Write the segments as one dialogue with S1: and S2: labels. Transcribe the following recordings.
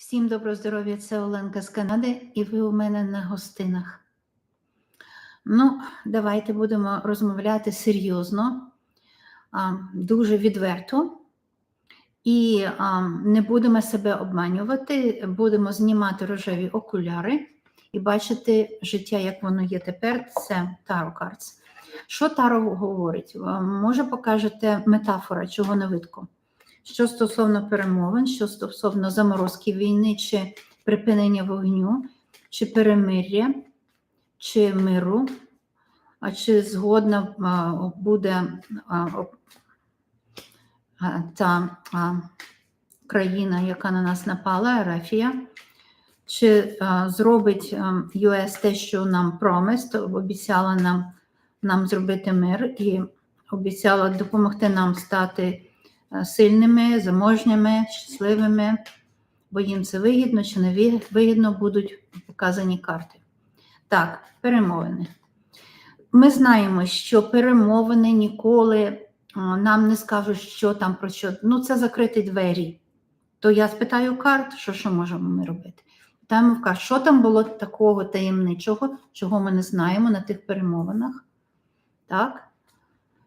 S1: Всім доброго здоров'я, це Оленка з Канади, і ви у мене на гостинах. Ну, давайте будемо розмовляти серйозно, дуже відверто. І не будемо себе обманювати, будемо знімати рожеві окуляри і бачити життя, як воно є тепер. Це Таро Cards. Що Таро говорить? Може, покажете метафора, чого не видко? Що стосовно перемовин, що стосовно заморозки війни, чи припинення вогню, чи перемир'я, чи миру, а чи згодна а, буде а, а, та а, країна, яка на нас напала, Арафія, чи а, зробить а, ЮС те, що нам промис, обіцяла нам, нам зробити мир і обіцяла допомогти нам стати сильними, заможніми, щасливими, бо їм це вигідно чи не вигідно будуть показані карти. Так, перемовини. Ми знаємо, що перемовини ніколи нам не скажуть, що там про що. Ну, це закриті двері. То я спитаю карт, що, що можемо ми робити. Питаємо в карт, що там було такого таємничого, чого ми не знаємо на тих перемовинах. Так?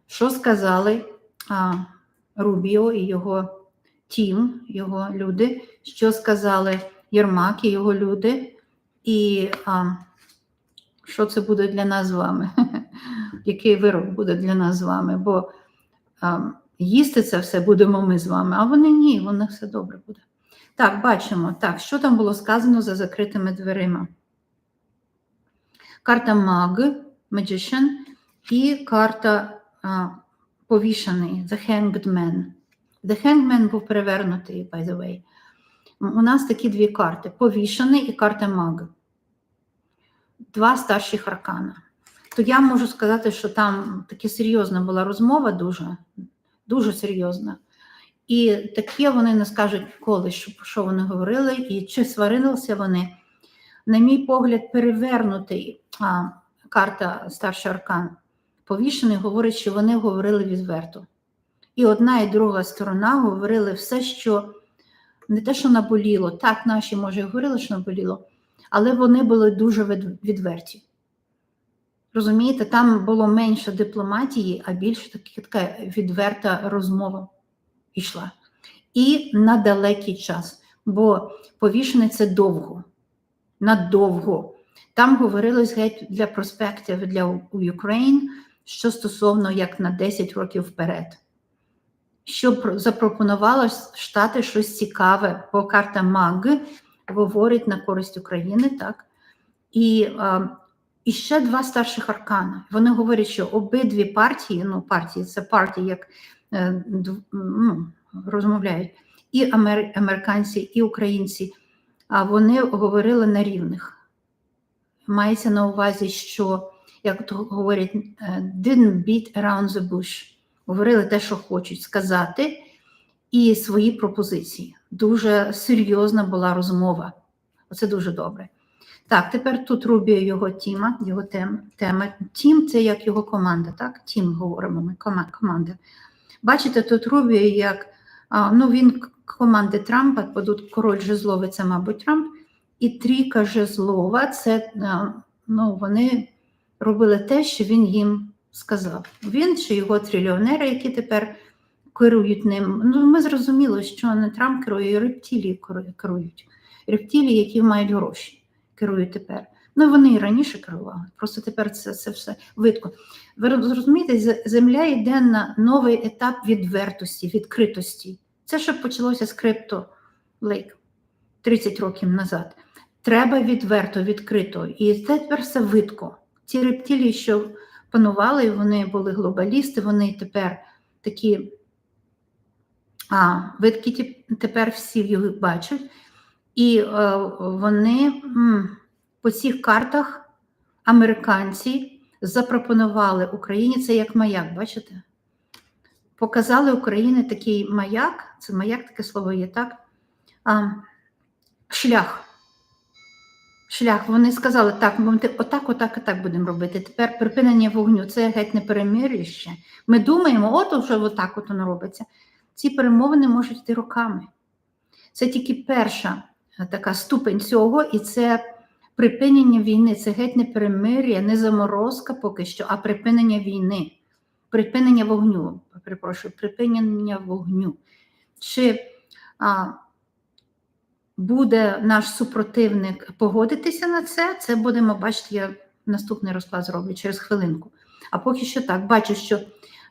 S1: Що сказали а, Рубіо і його тім, його люди, що сказали Єрмак і його люди, і а, що це буде для нас з вами? Який вирок буде для нас з вами? Бо а, їсти це все будемо ми з вами, а вони ні, вони все добре буде. Так, бачимо. Так, що там було сказано за закритими дверима? Карта Маг, Magician і карта повішений, The Hanged Man. The Hanged був перевернутий, by the way. У нас такі дві карти: повішений і карта Маг. Два старші аркана. То я можу сказати, що там таки серйозна була розмова, дуже, дуже серйозна. І таке вони не скажуть коли, про що вони говорили, і чи сварилися вони. На мій погляд, перевернутий а, карта старший аркан повішений говорить, що вони говорили відверто. І одна і друга сторона говорили все, що не те, що наболіло, так, наші, може, і говорили, що наболіло, але вони були дуже відверті. Розумієте, там було менше дипломатії, а більше така відверта розмова йшла. І на далекий час, бо повішений це довго, надовго. Там говорилось геть для проспектів для У- Ukraine, що стосовно як на 10 років вперед. Що запропонувало Штати щось цікаве, бо карта МАГ говорить на користь України, так? І, і ще два старших аркана. Вони говорять, що обидві партії, ну, партії, це партії, як е, ну, розмовляють, і амер, американці, і українці, а вони говорили на рівних. Мається на увазі, що, як говорять, е, didn't beat around the bush. Говорили те, що хочуть сказати, і свої пропозиції. Дуже серйозна була розмова. Оце дуже добре. Так, тепер тут Рубіо його тіма, його тема. тема. Тім це як його команда, так? Тім говоримо ми, команда. Бачите, тут Рубіо як ну, він команди Трампа, тут король жезловий це, мабуть, Трамп, і трійка жезлова це ну, вони робили те, що він їм сказав. Він чи його трильйонери, які тепер керують ним. Ну, ми зрозуміли, що не Трамп керує, і рептилії керують. Рептилії, які мають гроші, керують тепер. Ну, вони і раніше керували, просто тепер це, це все видко. Ви розумієте, земля йде на новий етап відвертості, відкритості. Це ще почалося з крипто лейк 30 років назад. Треба відверто, відкрито. І тепер все видко. Ці рептилії, що панували, вони були глобалісти, вони тепер такі а, видкі ті- тепер всі їх бачать. І е, вони по цих картах американці запропонували Україні це як маяк, бачите? Показали Україні такий маяк, це маяк, таке слово є, так? А, шлях. Шлях. Вони сказали, так, ми отак, отак, так будемо робити. Тепер припинення вогню це геть не перемир'я Ми думаємо, от що отак от воно робиться. Ці перемовини можуть йти роками. Це тільки перша така ступень цього, і це припинення війни. Це геть не перемир'я, не заморозка поки що, а припинення війни, припинення вогню. Перепрошую, припинення вогню. Чи а, буде наш супротивник погодитися на це? Це будемо бачити, я наступний розклад зроблю через хвилинку. А поки що так, бачу, що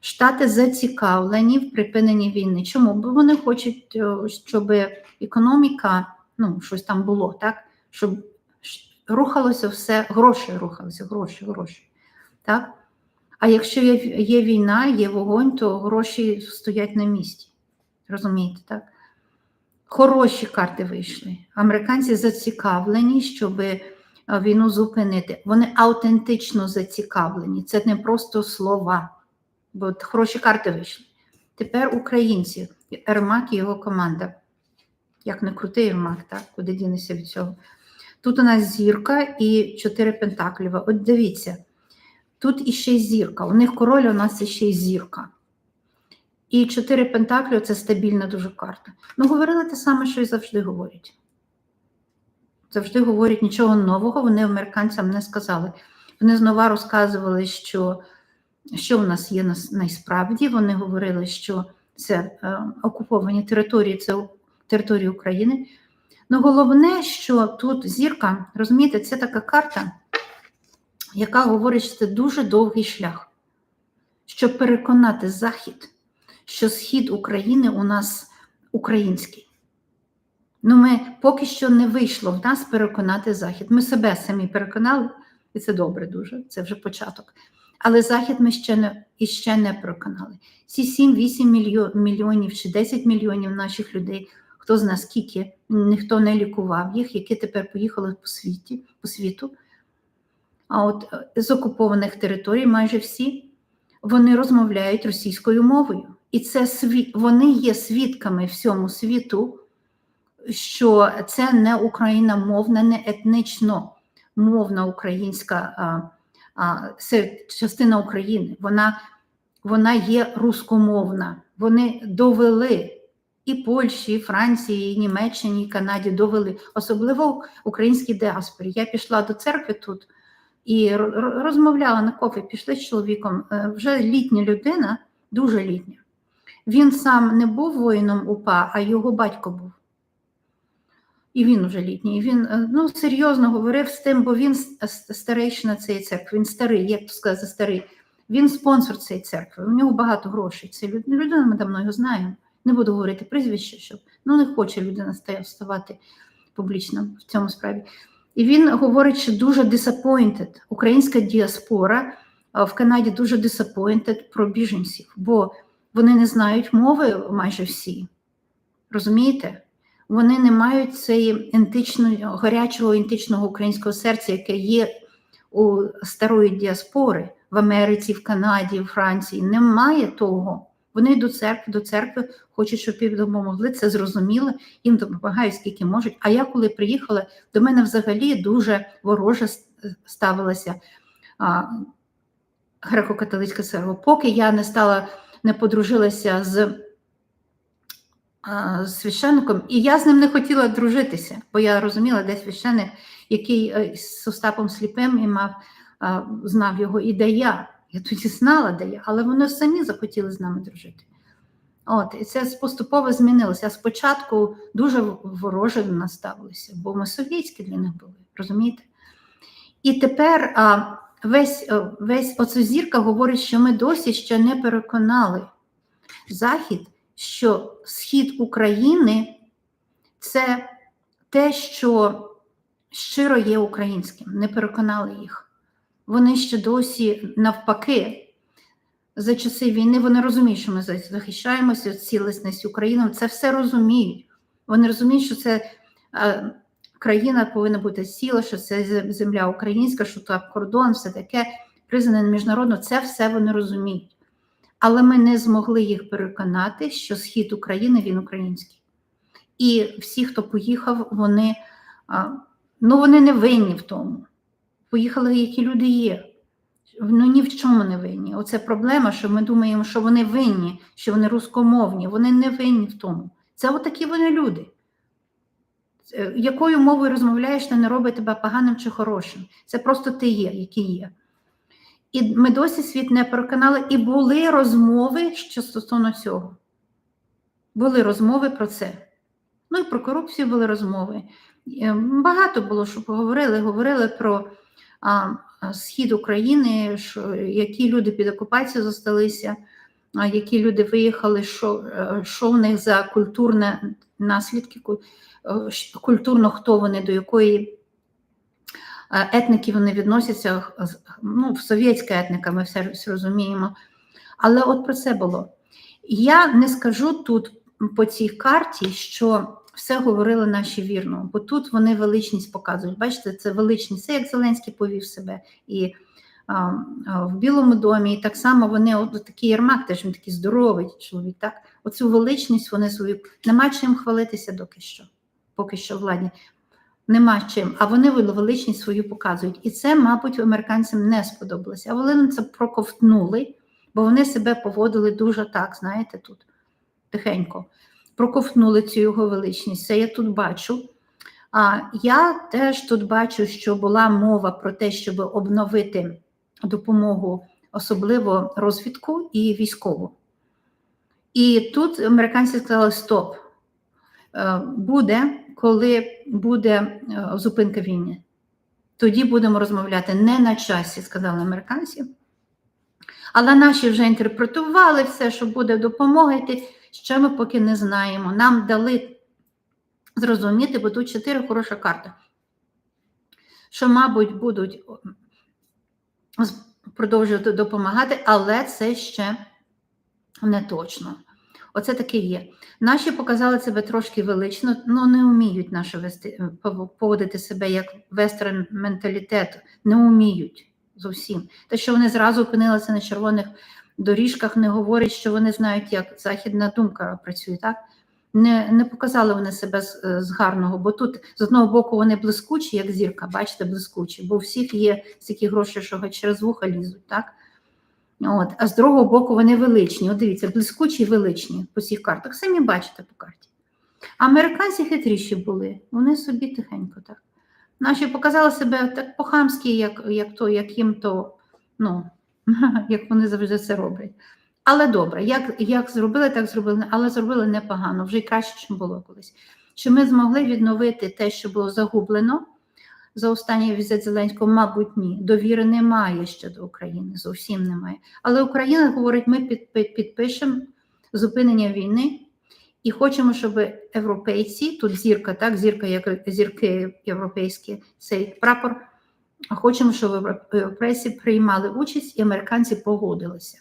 S1: Штати зацікавлені в припиненні війни. Чому? Бо вони хочуть, щоб економіка, ну, щось там було, так? Щоб рухалося все, гроші рухалися, гроші, гроші. Так? А якщо є, є війна, є вогонь, то гроші стоять на місці. Розумієте, так? Хороші карти вийшли. Американці зацікавлені, щоб е, війну зупинити. Вони аутентично зацікавлені. Це не просто слова, бо хороші карти вийшли. Тепер українці, Ермак і його команда. Як не крутий Ермак, так? Куди дінешся від цього? Тут у нас зірка і чотири пентакліва. От дивіться, тут іще зірка. У них король, у нас іще зірка. І чотири пентаклі це стабільна дуже карта. Ну, говорили те саме, що і завжди говорять. Завжди говорять нічого нового, вони американцям не сказали. Вони знову розказували, що, що в нас є насправді. Вони говорили, що це е, окуповані території, це території України. Ну, головне, що тут зірка, розумієте, це така карта, яка говорить, що це дуже довгий шлях, щоб переконати Захід, що схід України у нас український. Ну, ми поки що не вийшло в нас переконати Захід. Ми себе самі переконали, і це добре дуже, це вже початок. Але Захід ми ще не, іще не переконали. Ці 7-8 мільйонів чи 10 мільйонів наших людей, хто зна скільки, ніхто не лікував їх, які тепер поїхали по, світі, по світу. А от е, з окупованих територій майже всі вони розмовляють російською мовою. І це вони є свідками всьому світу, що це не україномовна, не етнично мовна українська а, а, частина України. Вона, вона є рускомовна. Вони довели і Польщі, і Франції, і Німеччині, і Канаді довели, особливо українській діаспорі. Я пішла до церкви тут і ро- ро- розмовляла на кофі, пішли з чоловіком. Е, Вже літня людина, дуже літня. Він сам не був воїном УПА, а його батько був. І він уже літній. Він е, ну, серйозно говорив з тим, бо він с- с- старейшина цієї церкви, він старий, як то сказати, старий. Він спонсор цієї церкви, у нього багато грошей. Це людина, ми давно його знаємо. Не буду говорити прізвище, щоб ну не хоче людина ставати публічно в цьому справі. І він говорить, що дуже disappointed. Українська діаспора в Канаді дуже disappointed про біженців, бо вони не знають мови майже всі. Розумієте? Вони не мають цієї ентичного, гарячого ентичного українського серця, яке є у старої діаспори в Америці, в Канаді, в Франції. Немає того. Вони до церкви, до церкви хочуть, щоб допомогли. Це зрозуміло, їм допомагають скільки можуть. А я коли приїхала, до мене взагалі дуже вороже ставилася греко-католицька церква. Поки я не стала, не подружилася з священником, і я з ним не хотіла дружитися, бо я розуміла, де священник, який е, з Остапом Сліпим і мав, знав його, і де я. Я тоді знала, де я, але вони самі захотіли з нами дружити. От, і це поступово змінилося. А спочатку дуже вороже до нас ставилися, бо ми совєтські для них були, розумієте? І тепер а, весь, е, весь оця зірка говорить, що ми досі ще не переконали Захід, що схід України це те, що щиро є українським. Не переконали їх. Вони ще досі навпаки. За часи війни вони розуміють, що ми захищаємося, цілісність України. Це все розуміють. Вони розуміють, що це е, країна повинна бути ціла, що це земля українська, що там кордон, все таке, признаний міжнародно. Це все вони розуміють. Але ми не змогли їх переконати, що схід України він український. І всі, хто поїхав, вони, ну, вони не винні в тому. Поїхали, які люди є. Ну ні в чому не винні. Оце проблема, що ми думаємо, що вони винні, що вони рускомовні. Вони не винні в тому. Це отакі вони люди. Е, Якою мовою розмовляєш, не робить тебе поганим чи хорошим. Це просто ти є, який є. І ми досі світ не переконали, і були розмови що стосовно цього. Були розмови про це. Ну і про корупцію були розмови. Е, Багато було, що поговорили. Говорили про а, схід України, що, які люди під окупацією зосталися, які люди виїхали, що, е, що в них за культурне наслідки, е, культурно хто вони, до якої е, етники вони відносяться. Ну, совєтська етника, ми все, розуміємо. Але от про це було. Я не скажу тут по цій карті, що все говорили наші вірно, бо тут вони величність показують. Бачите, це величність, це як Зеленський повів себе і в Білому домі, і так само вони, от такий Єрмак, теж він такий здоровий чоловік. Так, оцю величність вони свою нема чим хвалитися доки що, поки що владні. Нема чим, а вони величність свою показують. І це, мабуть, американцям не сподобалося. А вони це проковтнули, бо вони себе поводили дуже так, знаєте, тут тихенько. Проковтнули цю його величність. Це я тут бачу. А я теж тут бачу, що була мова про те, щоб обновити допомогу, особливо розвідку і військову. І тут американці сказали: стоп, е, буде, коли буде е, зупинка війни. Тоді будемо розмовляти не на часі, сказали американці. Але наші вже інтерпретували все, що буде допомога ще ми поки не знаємо. Нам дали зрозуміти, бо тут чотири хороша карта. Що, мабуть, будуть продовжувати допомагати, але це ще не точно. Оце таке є. Наші показали себе трошки велично, але не вміють наші вести, поводити себе як вестерн менталітет, не вміють зовсім. Те, що вони зразу опинилися на червоних доріжках, не говорить, що вони знають, як західна думка працює, так? Не, не показали вони себе з, з гарного, бо тут з одного боку вони блискучі, як зірка, бачите, блискучі, бо у всіх є стільки грошей, що через вуха лізуть, так? От, а з другого боку вони величні. От дивіться, блискучі і величні по всіх картах. Самі бачите по карті. Американці хитріші були, вони собі тихенько так. Наші показали себе так по-хамськи, як, як, то, як їм то, ну, як вони завжди це роблять. Але добре, як, як зробили, так зробили, але зробили непогано, вже й краще, ніж було колись. Що ми змогли відновити те, що було загублено за останній візит Зеленського, мабуть, ні. Довіри немає ще до України, зовсім немає. Але Україна говорить, ми під, під, підпишемо зупинення війни і хочемо, щоб європейці, тут зірка, так, зірка, як зірки європейські, цей прапор. Хочемо, щоб європейці приймали участь, і американці погодилися,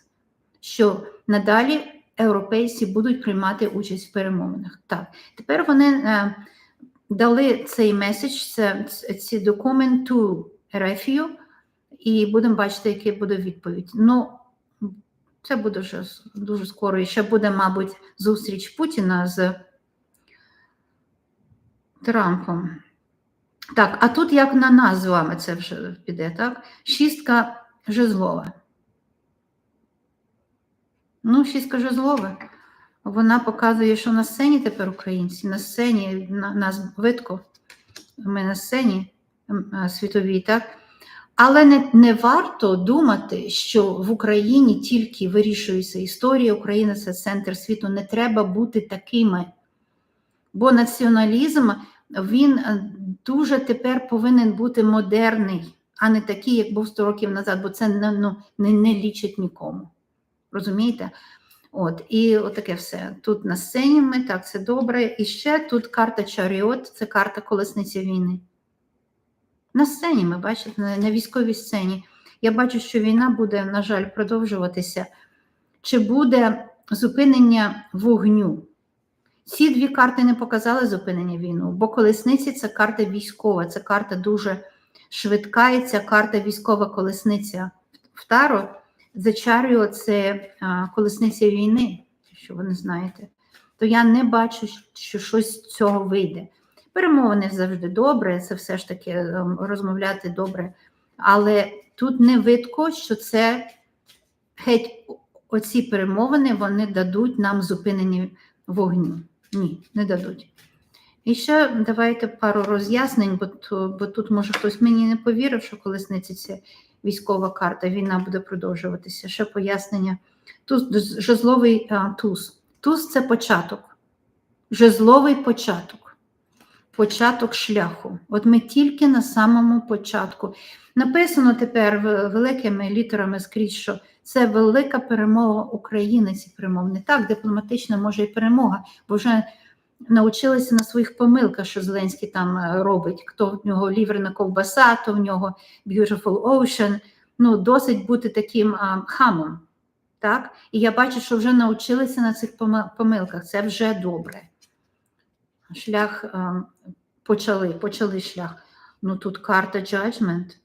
S1: що надалі європейці будуть приймати участь в перемовинах. Так, тепер вони е, дали цей меседж, ці документу рефію, і будемо бачити, яка буде відповідь. Ну, це буде вже дуже скоро. І ще буде, мабуть, зустріч Путіна з Трампом. Так, а тут як на нас з вами це вже піде, так? Шістка жезлова. Ну, шістка жезлова. Вона показує, що на сцені тепер українці, на сцені на, нас видко, ми на сцені світовій, так? Але не, не варто думати, що в Україні тільки вирішується історія, Україна це центр світу. Не треба бути такими. Бо націоналізм він е, дуже тепер повинен бути модерний, а не такий, як був 100 років назад, бо це ну, не, не лічить нікому. Розумієте? От, і отаке все. Тут на сцені ми, так, це добре. І ще тут карта Чаріот, це карта колесниці війни. На сцені, ми бачите, на, військовій сцені. Я бачу, що війна буде, на жаль, продовжуватися. Чи буде зупинення вогню? Ці дві карти не показали зупинення війну, бо колесниці це карта військова, це карта дуже швидка, і ця карта військова колесниця в Таро. Chariot – це колесниця війни, що ви не знаєте. То я не бачу, що щось з цього вийде. Перемовини завжди добре, це все ж таки ем, розмовляти добре. Але тут не видко, що це геть оці перемовини вони дадуть нам зупинення вогню. Ні, не дадуть. І ще давайте пару роз'яснень, бо, бо тут може хтось мені не повірив, що коли сниться ця військова карта, війна буде продовжуватися. Ще пояснення. Туз, жезловий а, туз. Туз це початок. Жезловий початок. Початок шляху. От ми тільки на самому початку. Написано тепер великими літерами скрізь, що це велика перемога України. Ці перемоги. Не так дипломатична, може і перемога, бо вже навчилися на своїх помилках, що Зеленський там е, робить. Хто в нього ліверна ковбаса, то в нього Beautiful Ocean. Ну, досить бути таким а, хамом. Так? І я бачу, що вже навчилися на цих помилках. Це вже добре. Шлях а, почали, почали шлях. Ну тут карта Judgment,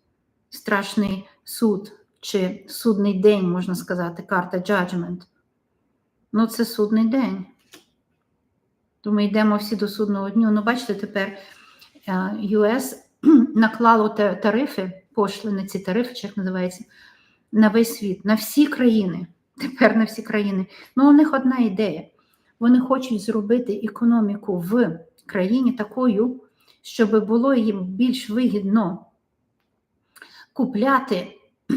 S1: страшний суд, чи судний день, можна сказати, карта Judgment. Ну, це судний день. То ми йдемо всі до судного дню. Ну, бачите, тепер е, US наклало та- тарифи, пошлини, ці тарифи, чи як називається, на весь світ, на всі країни. Тепер на всі країни. Ну, у них одна ідея. Вони хочуть зробити економіку в країні такою, щоб було їм більш вигідно купляти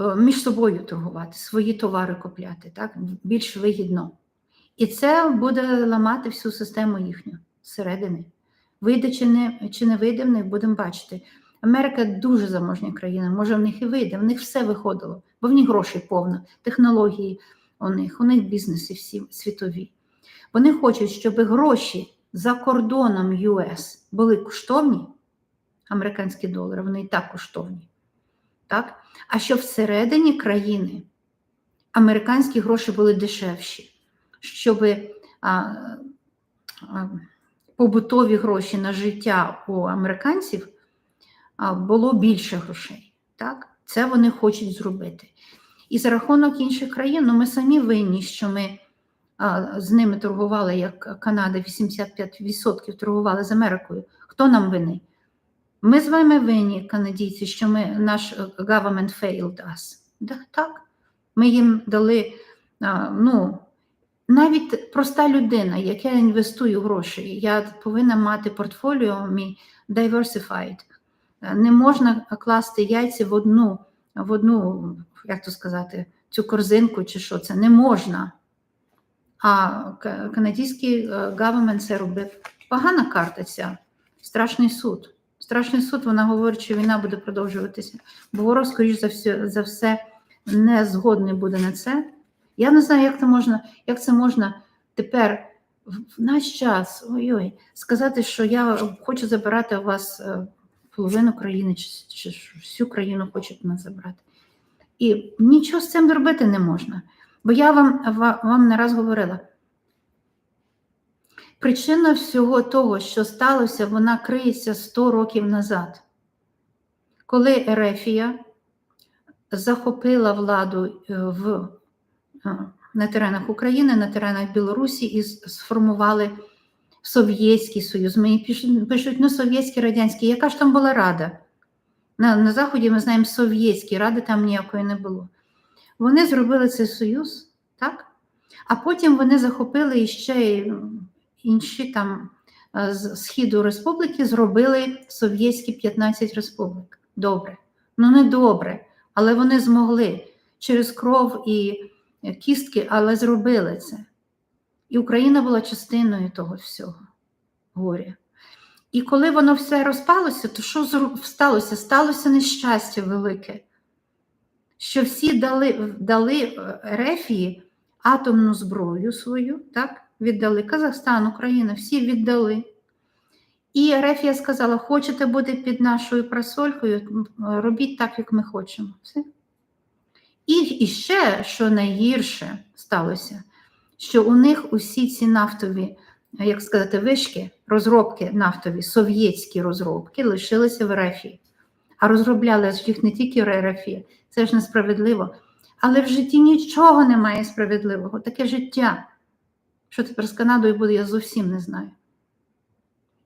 S1: е, між собою торгувати, свої товари купляти, так? більш вигідно. І це буде ламати всю систему їхню зсередини. Вийде чи не, чи не вийде, в них будемо бачити. Америка дуже заможня країна, може в них і вийде, в них все виходило, бо в них грошей повно, технології у них, у них бізнеси всі світові. Вони хочуть, щоб гроші за кордоном US були коштовні, американські долари, вони і так коштовні. Так? А щоб всередині країни американські гроші були дешевші, щоб побутові гроші на життя у американців було більше грошей. Так? Це вони хочуть зробити. І за рахунок інших країн, ну ми самі винні, що ми з ними торгували, як Канада 85% торгували з Америкою. Хто нам винний? Ми з вами винні, канадійці, що ми, наш е, government failed us. Так. Ми їм дали, ну, навіть проста людина, як я інвестую гроші, я повинна мати портфоліо мій diversified. Не можна класти яйця в одну, в одну, як то сказати, цю корзинку чи що це не можна. А канадський government це робив. Погана карта ця, страшний суд. Страшний суд, вона говорить, що війна буде продовжуватися. Бо ворог, скоріш за все, за все, не згодний буде на це. Я не знаю, як це можна, як це можна тепер в наш час ой-ой, сказати, що я хочу забирати у вас е, половину країни, чи, чи всю країну хочуть нас забрати. І нічого з цим зробити не можна. Бо я вам, вам не раз говорила. Причина всього того, що сталося, вона криється 100 років назад, коли Ерефія захопила владу е, в, на теренах України, на теренах Білорусі і сформували Совєтський Союз. Мені пишуть, ну, Совєтський, Радянський. Яка ж там була рада? На, на Заході ми знаємо Совєтський, ради там ніякої не було. Вони зробили цей союз, так? А потім вони захопили іще інші там е, з Східу республіки, зробили совєтські 15 республік. Добре. Ну не добре, але вони змогли через кров і кістки, але зробили це. І Україна була частиною того всього горя. І коли воно все розпалося, то що сталося? Сталося нещастя велике, що всі дали, дали е, Рефії атомну зброю свою, так? віддали Казахстан, Україна, всі віддали. І Рефія сказала: хочете бути під нашою прасолькою, м, робіть так, як ми хочемо. Все. І, ще, що найгірше сталося, що у них усі ці нафтові, як сказати, вишки, розробки нафтові, совєтські розробки лишилися в РФ. А розробляли ж їх не тільки в РФ, це ж несправедливо. Але в житті нічого немає справедливого, таке життя. Що тепер з Канадою буде, я зовсім не знаю.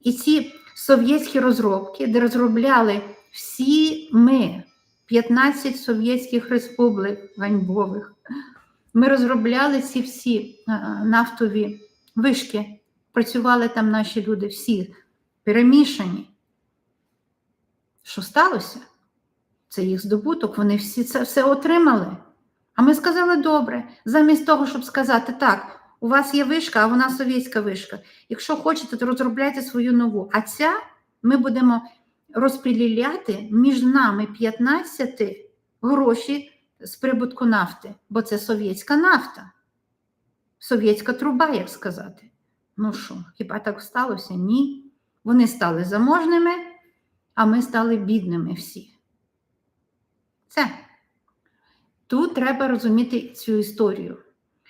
S1: І ці совєтські розробки, де розробляли всі ми, 15 совєтських республік ганьбових, ми розробляли ці всі нафтові вишки працювали там наші люди всі перемішані. Що сталося? Це їх здобуток, вони всі це все отримали. А ми сказали добре, замість того, щоб сказати, так, у вас є вишка, а вона совєтська вишка. Якщо хочете, то розробляйте свою нову. А ця ми будемо розподіляти між нами 15 гроші з прибутку нафти, бо це совєтська нафта, совєтська труба, як сказати. Ну що, хіба так сталося? Ні. Вони стали заможними, а ми стали бідними всі. Це. Тут треба розуміти цю історію.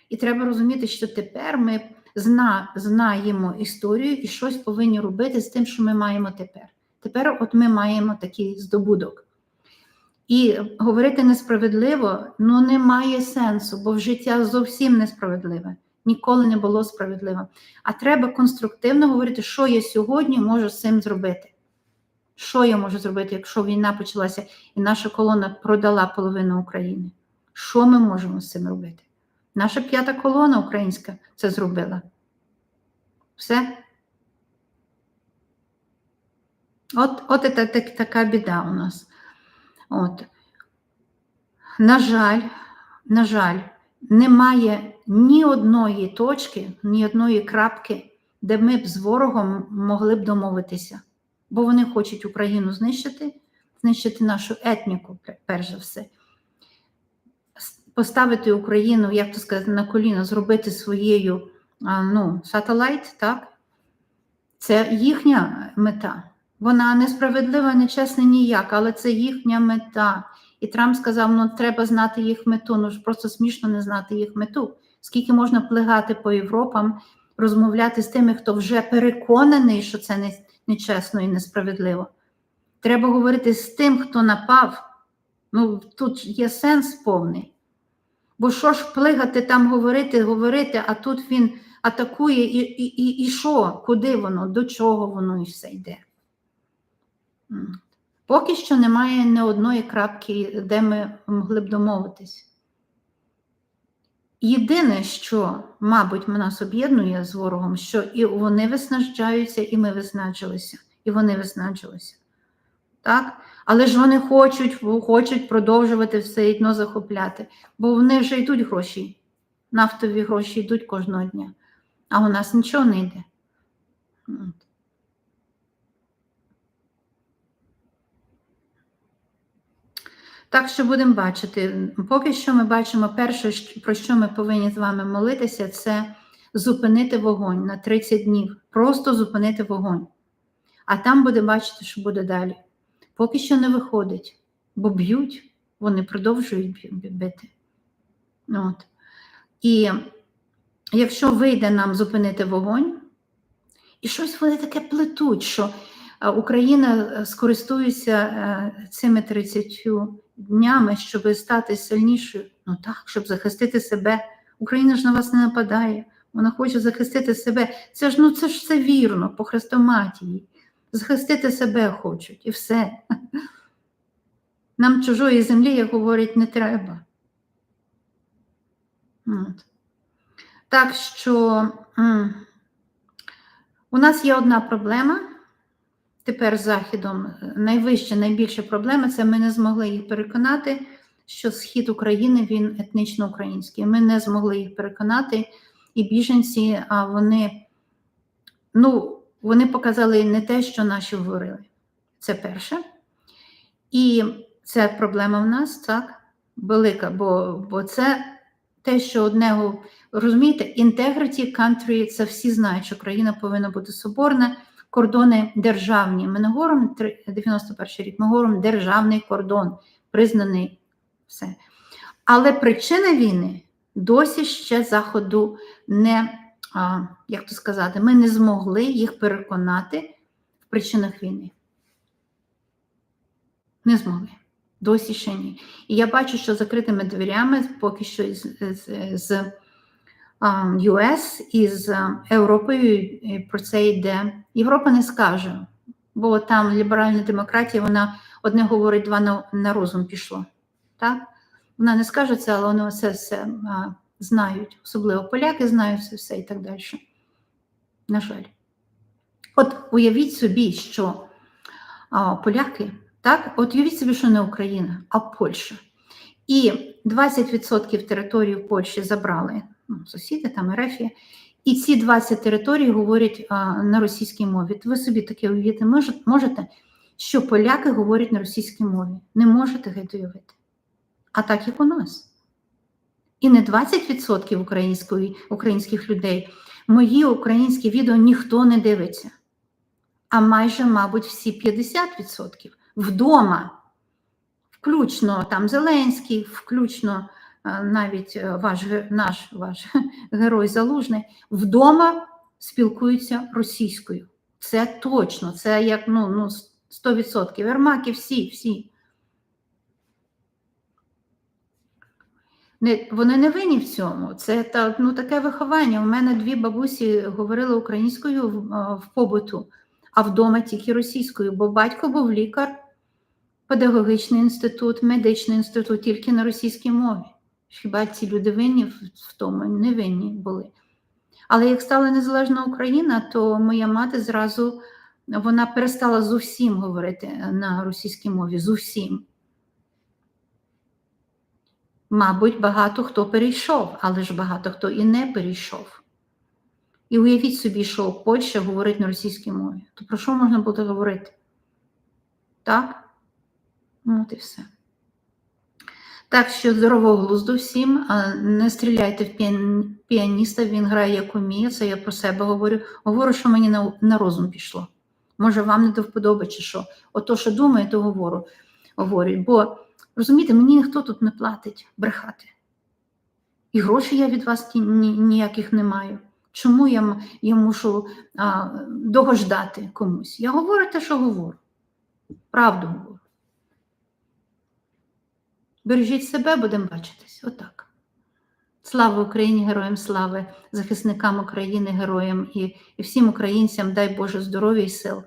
S1: І треба розуміти, що тепер ми зна, знаємо історію і щось повинні робити з тим, що ми маємо тепер. Тепер от ми маємо такий здобудок. І говорити несправедливо ну, немає сенсу, бо в життя зовсім несправедливе. Ніколи не було справедливе. А треба конструктивно говорити, що я сьогодні можу з цим зробити. Що я можу зробити, якщо війна почалася і наша колона продала половину України? Що ми можемо з цим робити? Наша п'ята колона українська це зробила. Все. От от це так, така біда у нас. От. На жаль, на жаль, немає ні одної точки, ні одної крапки, де ми б з ворогом могли б домовитися. Бо вони хочуть Україну знищити, знищити нашу етніку, перш за все. Поставити Україну, як то сказати, на коліно, зробити своєю ну, сателайт, так? Це їхня мета. Вона несправедлива, нечесна ніяк, але це їхня мета. І Трамп сказав: ну треба знати їх мету. Ну ж просто смішно не знати їх мету. Скільки можна плигати по Європам, розмовляти з тими, хто вже переконаний, що це нечесно і несправедливо. Треба говорити з тим, хто напав. Ну тут є сенс повний. Бо що ж плигати там говорити, говорити, а тут він атакує і і, і, і що? Куди воно, до чого воно і все йде? Поки що немає ні одної крапки, де ми могли б домовитись. Єдине, що, мабуть, нас об'єднує з ворогом, що і вони виснажаються, і ми виснажилися, і вони виснажилися. Так? Але ж вони хочуть хочуть продовжувати все одно захопляти, бо вони вже йдуть гроші, нафтові гроші йдуть кожного дня, а у нас нічого не йде. Так що будемо бачити, поки що ми бачимо, перше, про що ми повинні з вами молитися, це зупинити вогонь на 30 днів. Просто зупинити вогонь. А там буде бачити, що буде далі. Поки що не виходить, бо б'ють, вони продовжують бити. От. І якщо вийде нам зупинити вогонь, і щось вони таке плетуть, що Україна скористується цими 30 днями, щоб стати сильнішою. Ну так, щоб захистити себе. Україна ж на вас не нападає, вона хоче захистити себе. Це ж ну це ж все вірно, по хрестоматії. Захистити себе хочуть і все. Нам чужої землі, як говорять, не треба. От. Так що у нас є одна проблема. Тепер з Західом найвища, найбільша проблема це ми не змогли їх переконати, що схід України він етнічно український. Ми не змогли їх переконати, і біженці, а вони, ну, вони показали не те, що наші говорили. Це перше. І це проблема в нас, так, велика, бо бо це те, що одного, розумієте, integrity country, це всі знають, що країна повинна бути соборна кордони державні. Ми не говоримо 91 рік, ми говоримо державний кордон, признаний все. Але причина війни досі ще Заходу не, а, як то сказати, ми не змогли їх переконати в причинах війни. Не змогли. Досі ще ні. І я бачу, що закритими дверями поки що з, з, з US із Європою про це йде. Європа не скаже, бо там ліберальна демократія, вона одне говорить, два на, на розум пішло. Так? Вона не скаже це, але вони це все а, знають. Особливо поляки знають це все і так далі. На жаль. От уявіть собі, що а, поляки, так, от уявіть собі, що не Україна, а Польща. І 20% території Польщі забрали ну, сусіди, там Ерефія, і ці 20 територій говорять а, на російській мові. Ви собі таке уявити можете, що поляки говорять на російській мові. Не можете геть уявити. А так як у нас. І не 20% української, українських людей. Мої українські відео ніхто не дивиться. А майже, мабуть, всі 50% вдома. Включно там Зеленський, включно навіть е, ваш, наш ваш герой Залужний, вдома спілкуються російською. Це точно, це як ну, ну 100%. Ермаки всі, всі. Не, вони не винні в цьому. Це та, ну, таке виховання. У мене дві бабусі говорили українською в, в побуту, а вдома тільки російською, бо батько був лікар, педагогічний інститут, медичний інститут тільки на російській мові. Хіба ці люди винні в, тому? Не винні були. Але як стала незалежна Україна, то моя мати зразу вона перестала зовсім говорити на російській мові. Зовсім. Мабуть, багато хто перейшов, але ж багато хто і не перейшов. І уявіть собі, що Польща говорить на російській мові. То про що можна буде говорити? Так? Ну, от і все. Так що здорового глузду всім. Не стріляйте в піаніста, він грає як уміє, це я про себе говорю. Говорю, що мені на, розум пішло. Може, вам не до вподоби, чи що. Ото, що думаю, то говорю. говорю. Бо Розумієте, мені ніхто тут не платить брехати. І грошей я від вас ні- ні- ніяких не маю. Чому я, я мушу а, догождати комусь? Я говорю те, що говорю. Правду говорю. Бережіть себе, будемо бачитись. Отак. Слава Україні, героям слави, захисникам України, героям і, і всім українцям, дай Боже здоров'я і сил.